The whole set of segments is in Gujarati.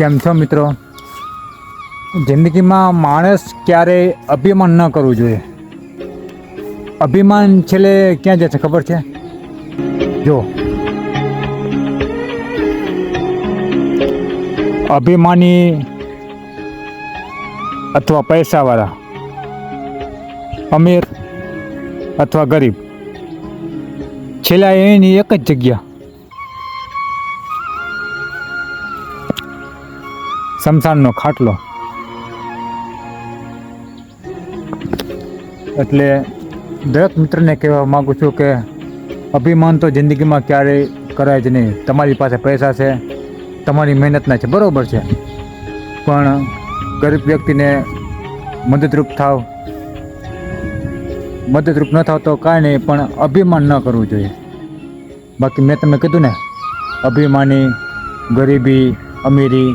કેમ છો મિત્રો? જિંદગીમાં માણસ ક્યારેય અભિમાન ન કરવું જોઈએ. અભિમાન છેલ્લે ક્યાં જશે ખબર છે? જો. અભિમાની અથવા પૈસાવાળા, અમીર અથવા ગરીબ, છેલ્લા એની એક જ જગ્યા શમશાનનો ખાટલો. એટલે દરેક મિત્રને કહેવા માગું છું કે અભિમાન તો જિંદગીમાં ક્યારેય કરાય જ નહીં. તમારી પાસે પૈસા છે, તમારી મહેનતના છે, બરાબર છે. પણ ગરીબ વ્યક્તિને મદદરૂપ થાવ. મદદરૂપ ન થાવ તો કાંઈ નહીં, પણ અભિમાન ન કરવું જોઈએ. બાકી મેં તમને કીધું ને, અભિમાની, ગરીબી, અમીરી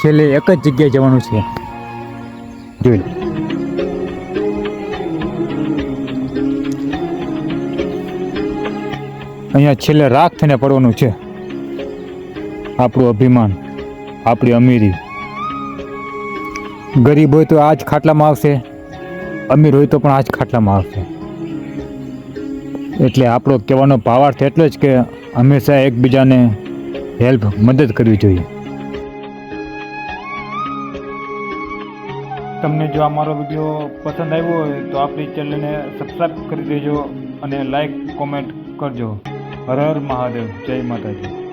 છેલ્લે એક જ જગ્યાએ જવાનું છે. જોઈ અહીંયા છેલ્લે રાખ થઈને પડવાનું છે. આપણું અભિમાન, આપણી અમીરી. ગરીબ હોય તો આ જ ખાટલામાં આવશે, અમીર હોય તો પણ આ જ ખાટલામાં આવશે. એટલે આપણો કહેવાનો ભાવાર્થ એટલો જ કે હંમેશા એકબીજાને હેલ્પ મદદ કરવી જોઈએ. તમને જો આ મારો વીડિયો પસંદ આવ્યો હોય તો આપણી ચેનલને સબસ્ક્રાઈબ કરી દેજો અને લાઈક, કોમેન્ટ કરજો. હર હર મહાદેવ. જય માતાજી.